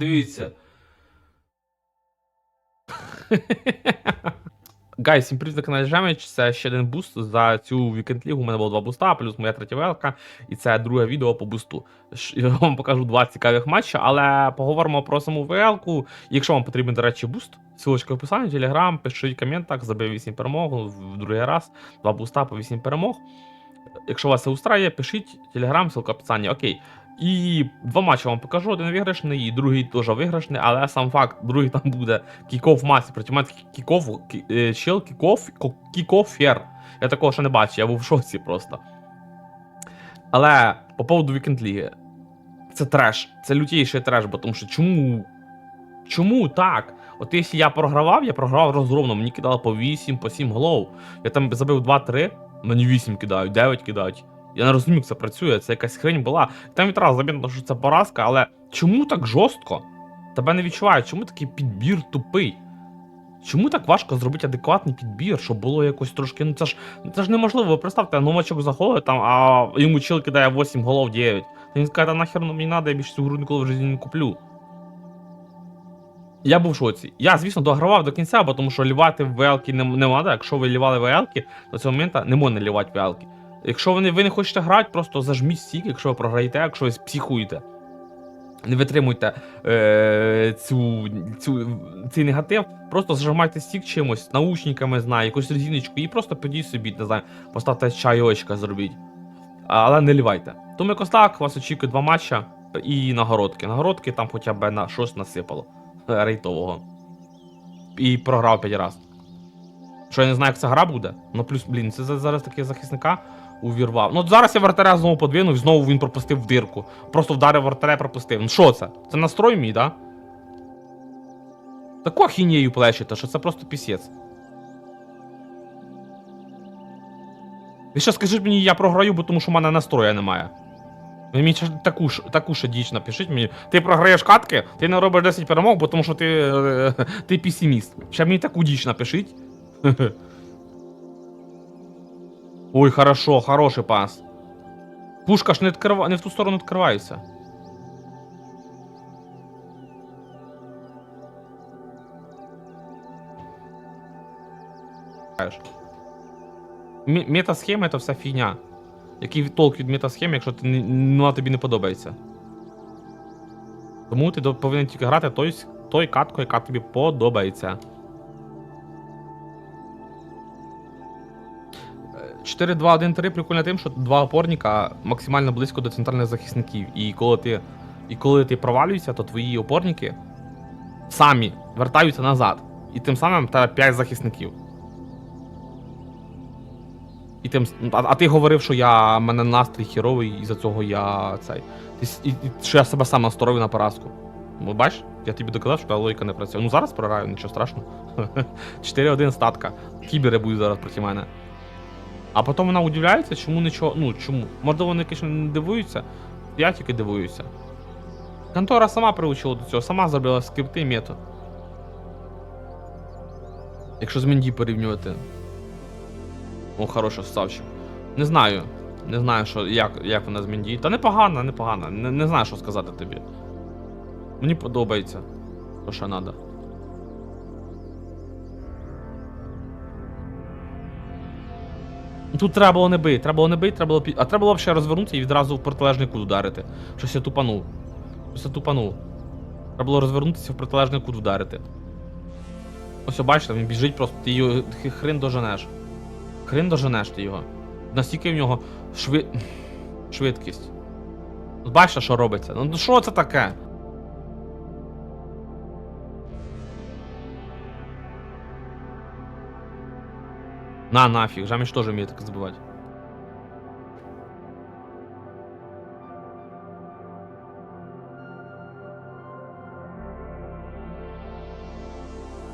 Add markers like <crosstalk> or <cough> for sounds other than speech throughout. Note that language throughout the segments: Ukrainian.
Дивіться. <laughs> Гай, всім привіт на каналі Жемич. Це ще один буст за цю вікенд лігу. У мене було два буста, плюс моя третя велка. І це друге відео по бусту. Я вам покажу два цікавих матчі, але поговоримо про саму велку. Якщо вам потрібен, до речі, буст, ссылочка в описанні, телеграм, пишіть в коментах, забив 8 перемог в другий раз, два буста по 8 перемог. Якщо вас це устраює, пишіть телеграм, ссылка в описанні. Окей. І два матчі вам покажу: один виграшний, і другий теж виграшний, але сам факт, другий там буде кіков масі. Мене кіков, е, чел кіков, ко- кікофер. Я такого ще не бачив, я був в шоці просто. Але по поводу вікенд ліги. Це треш. Це лютіший треш, бо тому що чому? Чому так? От якщо я програвав, я програвав розгромно, мені кидали по 8, по 7 голов. Я там забив 2-3, мені 8 кидають, 9 кидають. Я не розумію, як це працює, це якась хрень була. Там відразу замітно, що це поразка, але чому так жорстко? Тебе не відчувають, чому такий підбір тупий? Чому так важко зробити адекватний підбір, щоб було якось трошки. Ну це ж це ж неможливо. Ви представте, новачок заходить там, а йому чел кидає 8 голов 9. Та він скаже, та нахер ну, мені надо, я більше цю гру ніколи в житті не куплю. Я був в шоці. Я, звісно, догравав до кінця, бо тому що лівати велки не, не треба. Якщо ви лівали велки, до цього моменту не можна лівати велки. Якщо ви не, ви не хочете грати, просто зажміть стік, якщо ви програєте, якщо ви психуєте. Не витримуйте е, цю, цю, цей негатив, просто зажимайте стік чимось, наушниками, знаю, якусь резиночку, і просто підіть собі, не знаю, поставте чайочка зробіть. Але не лівайте. Тому якось так, вас очікує два матча і нагородки. Нагородки там хоча б на щось насипало рейтового. І програв 5 разів. Що я не знаю, як ця гра буде. Ну плюс, блін, це зараз таки захисника увірвав. Ну зараз я вратаря знову подвинув, і знову він пропустив в дирку. Просто вдарив вратаря, пропустив. Ну що це? Це настрой мій, да? Таку ахінею плечете, що це просто пісець. Ви ще скажіть мені, я програю, бо тому що в мене настроя немає. Ви мені ще таку ж таку ж діч напишіть мені. Ти програєш катки, ти не робиш 10 перемог, бо тому що ти, е, ти песиміст. Ще мені таку діч напишіть. <laughs> Ой, хорошо, хороший пас. Пушка ж не, відкрива... не в ту сторону відкривається. Метасхема це вся фігня. Який толк від метасхеми, якщо ти, ну, вона тобі не подобається. Тому ти повинен тільки грати той, той катку, яка тобі подобається. Е, 4-2-1-3 прикольно тим, що два опорника максимально близько до центральних захисників. І коли ти, і коли ти провалюєшся, то твої опорники самі вертаються назад. І тим самим тебе 5 захисників. І тим, а, а ти говорив, що я мене настрій херовий, і за цього я цей. І, і, що я себе сам настроїв на поразку. Ну, бачиш, я тобі доказав, що та логіка не працює. Ну зараз програю, нічого страшного. <laughs> 4-1 статка. Кібери будуть зараз проти мене. А потім вона удивляється, чому нічого. Ну чому? Можливо, вони, звісно, не дивуються. Я тільки дивуюся. Контора сама приучила до цього, сама зробила скрипти метод. Якщо з Менді порівнювати. О, хороший ставчик. Не знаю. Не знаю, що, як, як вона з Менді. Та непогана, непогана. Не, не знаю, що сказати тобі. Мені подобається. То, що треба. Тут треба було не бити, треба було не бити, треба було пі... А треба було ще розвернутися і відразу в протилежний кут ударити. Щось я тупанув. Щось я тупанув. Треба було розвернутися в протилежний кут вдарити. Ось бачите, він біжить просто, ти х- хрен доженеш. Хрен доженеш ти його. Настільки в нього шви... швидкість. От Бачите, що робиться? Ну що це таке? На, нафіг, Жаміш теж вміє так збивати.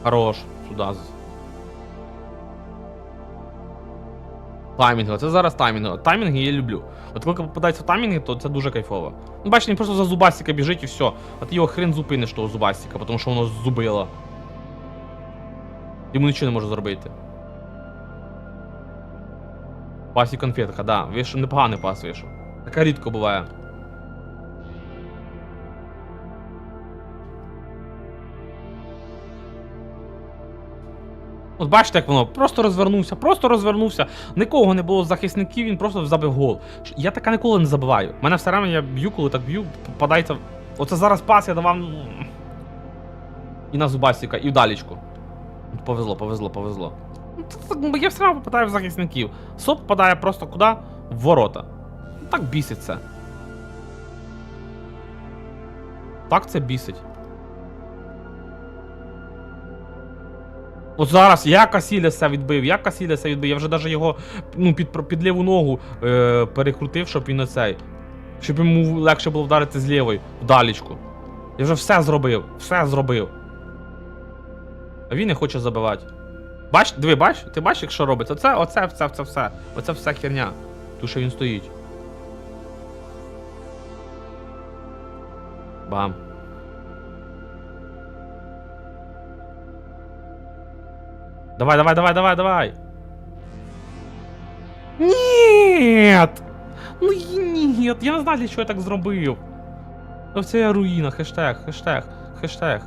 Хорош, сюда. З- Таймінг, це зараз таймінг. Таймінги я люблю. От коли попадається в таймінги, то це дуже кайфово. Ну, бачите, він просто за зубастика біжить і все. А ти його хрен зупиниш того зубастика, тому що воно зубило. Йому нічого не може зробити. Пасі конфетка, да. Виш... непоганий пас вийшов. Така рідко буває. От бачите, як воно просто розвернувся, просто розвернувся. Нікого не було захисників, він просто забив гол. Я таке ніколи не забиваю. Мене все время я б'ю, коли так б'ю, попадається. Оце зараз пас я давав. ну, І на Зубасіка, і в далічку. Повезло, повезло, повезло. Ну, так, Я все одно попадаю в захисників. Соп попадає просто куди? В ворота. Ну, Так бісить це. Так це бісить. От зараз я Касіляса відбив, я Касіляса відбив, я вже навіть його ну, під, під ліву ногу е, перекрутив, щоб він оцей. Щоб йому легше було вдарити з лівої, в далічку. Я вже все зробив, все зробив. А він не хоче забивати. Бач, диви, бач, ти бачиш, як що робиться? Оце, оце, оце, оце все. Оце вся херня. Ту, що він стоїть. Бам. Давай, давай, давай, давай, давай. Нет! Ну і нет, я не знаю, для чого я так зробив. Ну це я руїна, хештег, хештег, хештег.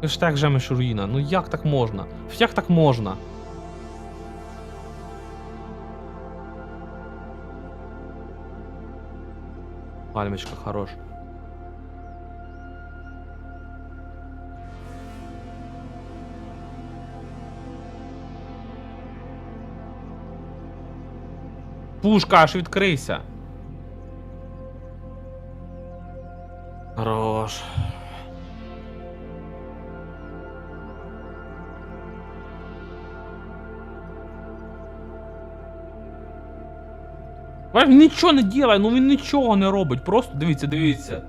Хештег жемеш руїна. Ну як так можна? Як так можна? Пальмочка, хорош. Пушка, аж відкрийся. Хорош. Він нічого не ділає, ну він нічого не робить. Просто дивіться, дивіться.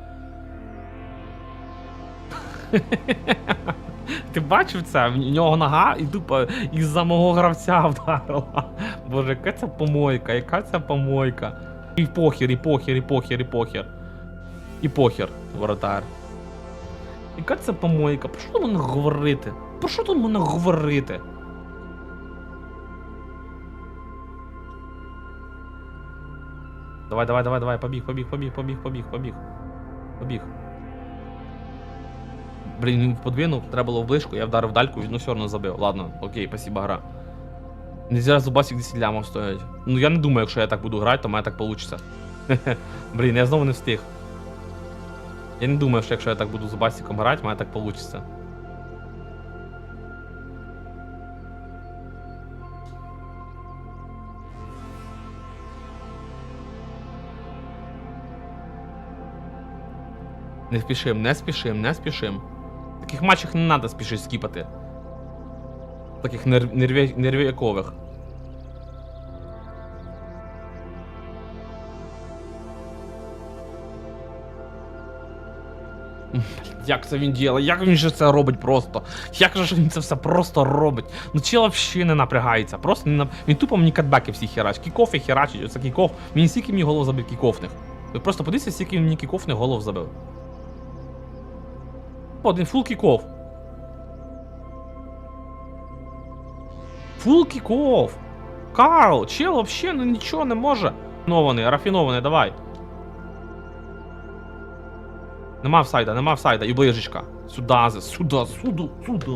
Ти бачив це? В нього нога і тупо із-за мого гравця вдарила. Боже, яка це помойка, яка це помойка. І похер, і похер, і похер, і похер. І похер, воротар. Яка це помойка? Про що тут мене говорити? Про що тут мене говорити? Давай, давай, давай, давай, побіг, побіг, побіг, побіг, побіг, побіг. Побіг. Блін, він подвинув, треба було ближку, я вдарив дальку, ну все одно забив. Ладно, окей, спасибо, гра. Нельзя зубасик 10 лямов стоять. Ну я не думаю, якщо я так буду грати, то мене так получится. <laughs> Блін, я знову не встиг. Я не думаю, що якщо я так буду з басиком грати, мене так получится. Не спішим, не спішим, не спішим. Таких матчах не треба спішити скіпати. Таких нерв... нервякових. Як це він діє? Як він же це робить просто? Як же він це все просто робить? Ну чел взагалі не напрягається. Просто не нап... Він тупо мені катбеки всі херачить. Кікофи херачить, оце кікоф. Він стільки мені голов забив кікофних. Ви просто подивіться, скільки мені кікофних голов забив. Один фул кіков. Фул кіков. Карл, чел вообще ну нічого не може. Рафінований, рафінований, давай. Нема офсайда, нема офсайда. І ближечка. Сюда, сюда, сюди, сюди.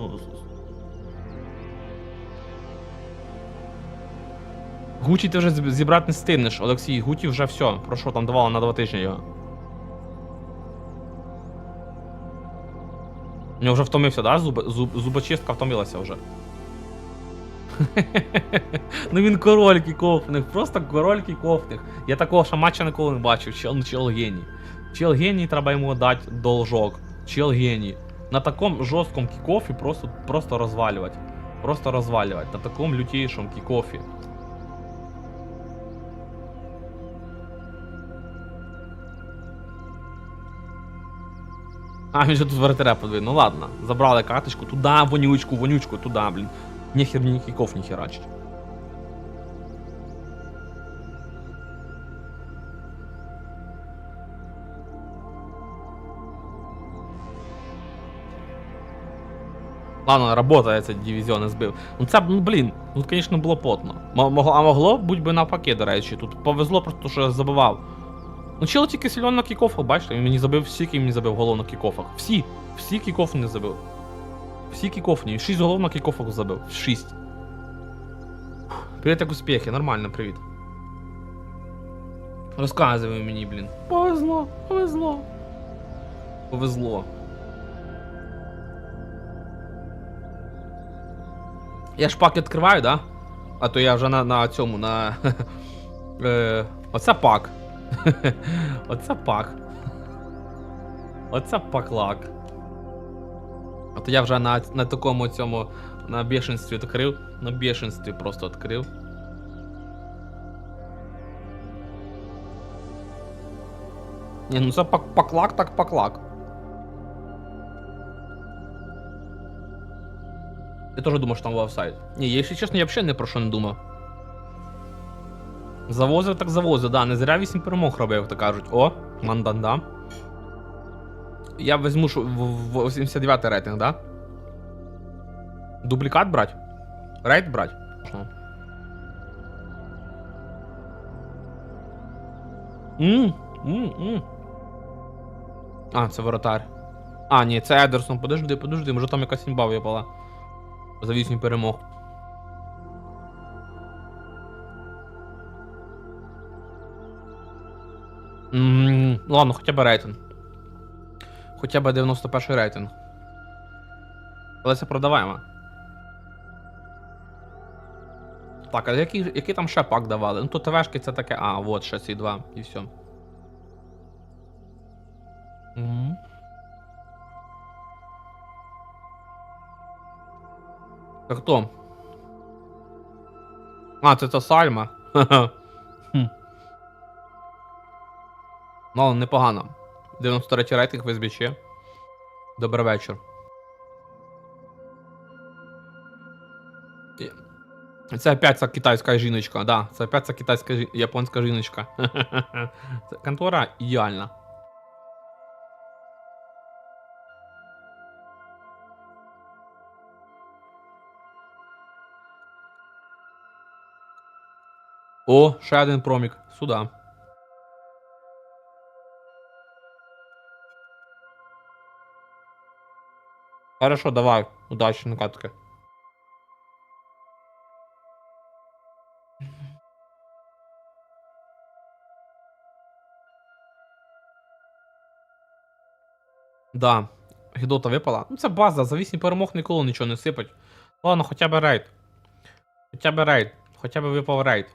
Гучі ти вже зіб- зібрати не стигнеш, Олексій. Гуті вже все. Про що там давало на два тижні його. Нього вже втомився, да? Зуб, зуб, зубочистка втомилася вже. <laughs> ну він король кіковних, просто король кіковних. Я такого ще матча ніколи не бачив. Чел, ну, чел геній. Чел геній, треба йому дати должок. Чел геній. На такому жорсткому кікофі просто, просто розвалювати. Просто розвалювати. На такому лютейшому кікофі. А, він же тут воротаря подвинув. Ну ладно, забрали карточку, туда, вонючку, вонючку, туда, блін. Нехер мені кіков не херачить. Ладно, работає цей дивізіон збив. Ну це, ну блін, тут, звісно, було потно. А могло бути би навпаки, до речі. Тут повезло просто, що я забивав. Ну, чел тільки сильно на кікофах, бачите, він мені забив всі, ким мені забив голов на кікофах. Всі, всі кікофи не забив. Всі кікофні. 6 голов на кікофах забив. 6. Привіт, як успіхи, нормально, привіт. Розказуй мені, блін. Повезло, повезло. Повезло. Я ж пак відкриваю, да? А то я вже на, на цьому, на. <laughs> е, оце пак. <laughs> оце пак. Оце паклак. А я вже на, на такому цьому на бешенстві відкрив. На бешенстві просто відкрив. Ні, ну це пак, паклак, так паклак. Я теж думав, що там був офсайд. Ні, якщо чесно, я взагалі не про що не думав. Завозив так завозив, да, не зря 8 перемог робив, як то кажуть. О, манданда. Я візьму що, в, в 89 рейтинг, да? Дублікат брать? Рейд брать? Що? Мм, мм, мм. А, це воротар. А, ні, це Едерсон. Подожди, подожди, може там якась імба випала. За 8 перемог. Ммм, ладно, хоча б рейтинг. Хоча б 91 рейтинг. Але це продаваємо. Так, а який, який там ще пак давали? Ну тут ТВшки це таке. А, от ще ці два, і все. Мгм. Це хто? А, це та Сальма. Ха-ха. Ну, непогано. 93 рейтинг в СБЧ. Добрий вечір. Це опять ця китайська жіночка, да. Це опять ця китайська японська жіночка. <laughs> Контора ідеальна. О, ще один промік. Сюда. Хорошо, давай. Удачі на катки. Да. Гідота випала. Ну це база, за 8 перемог ніколи нічого не сипать. Ладно, хоча б рейд. Хоча б рейд. Хоча б випав рейд.